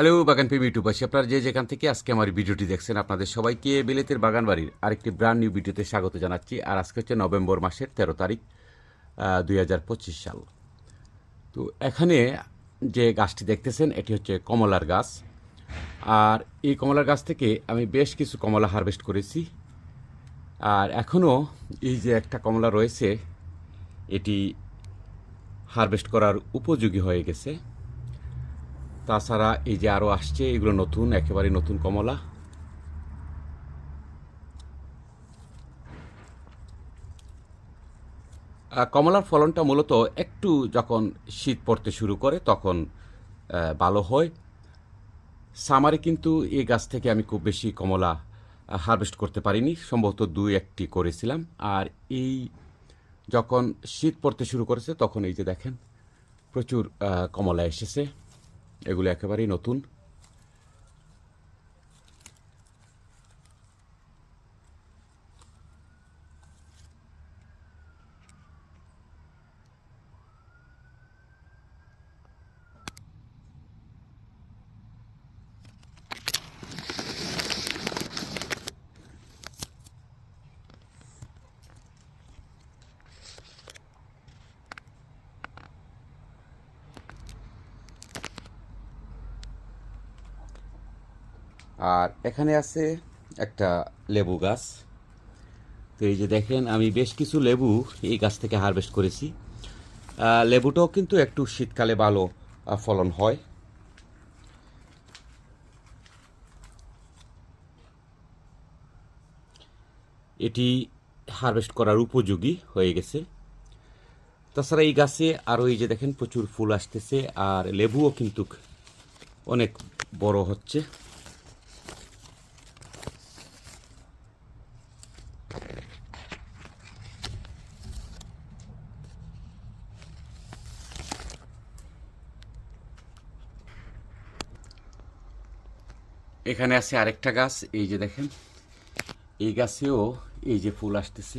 Hello, বাগান প্রেমী ইউটিউবাসী আপনারা যে যেখান থেকে আজকে আমার ভিডিওটি দেখছেন, আপনাদের সবাইকে বিলেতের বাগান বাড়ির আরেকটি ব্র্যান্ড নিউ ভিডিওতে স্বাগত জানাচ্ছি। আর আজকে হচ্ছে নভেম্বর মাসের তেরো তারিখ দুই হাজার পঁচিশ সাল। তো এখানে যে গাছটি দেখতেছেন, এটি হচ্ছে কমলার গাছ। আর এই কমলার গাছ থেকে আমি বেশ কিছু কমলা হারভেস্ট করেছি। আর এখনও এই যে একটা কমলা রয়েছে, এটি হারভেস্ট করার উপযোগী হয়ে গেছে। তাছাড়া এই যে আরও আসছে, এগুলো নতুন, একেবারে নতুন কমলা। কমলার ফলনটা মূলত একটু যখন শীত পড়তে শুরু করে, তখন ভালো হয়। সামারে কিন্তু এই গাছ থেকে আমি খুব বেশি কমলা হারভেস্ট করতে পারিনি, সম্ভবত দুই একটি করেছিলাম। আর এই যখন শীত পড়তে শুরু করেছে, তখন এই যে দেখেন, প্রচুর কমলা এসেছে। এগুলো একেবারেই নতুন আর এখানে আছে একটা লেবু গাছ। তো এই যে দেখেন, আমি বেশ কিছু লেবু এই গাছ থেকে হারভেস্ট করেছি। লেবুটাও কিন্তু একটু শীতকালে ভালো ফলন হয়। এটি হারভেস্ট করার উপযোগী হয়ে গেছে। তাছাড়া এই গাছে আরও এই যে দেখেন, প্রচুর ফুল আসতেছে, আর লেবুও কিন্তু অনেক বড় হচ্ছে। এখানে আছে আরেকটা গাছ, এই যে দেখেন। এই গাছেও এই যে ফুল আসতেছে।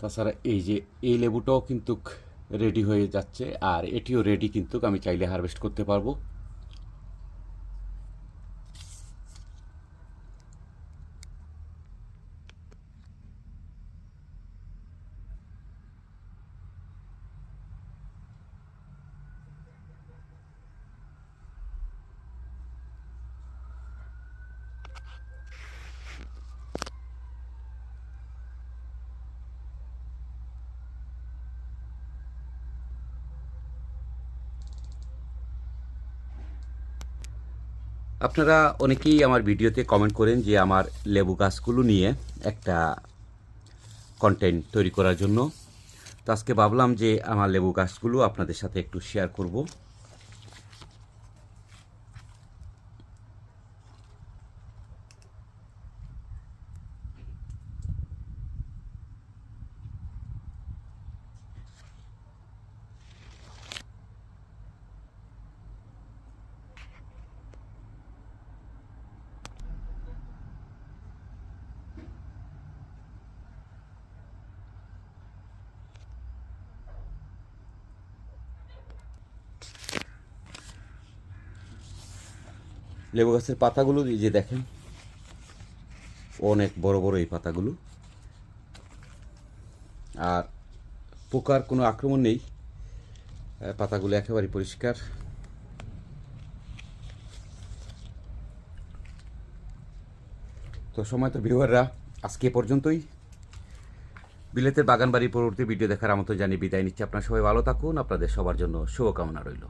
তাছাড়া এই যে এই লেবুটাও কিন্তু রেডি হয়ে যাচ্ছে, আর এটিও রেডি কিন্তু আমি চাইলে হারভেস্ট করতে পারব। আপনারা অনেকেই আমার ভিডিওতে কমেন্ট করেন যে আমার লেবু গাছগুলো নিয়ে একটা কন্টেন্ট তৈরি করার জন্য। তো আজকে ভাবলাম যে আমার লেবু গাছগুলো আপনাদের সাথে একটু শেয়ার করব। লেবু গাছের পাতাগুলো এই যে দেখেন, অনেক বড় বড় এই পাতাগুলো। আর পোকার কোনো আক্রমণ নেই। পাতাগুলো একেবারে পরিষ্কার। তো সময় তো ভিউয়াররা, আজকে পর্যন্তই। বিলেতের বাগান বাড়ির পরবর্তী ভিডিও দেখার আমন্ত্রণ জানিয়ে বিদায় নিচ্ছি। আপনারা সবাই ভালো থাকুন। আপনাদের সবার জন্য শুভকামনা রইল।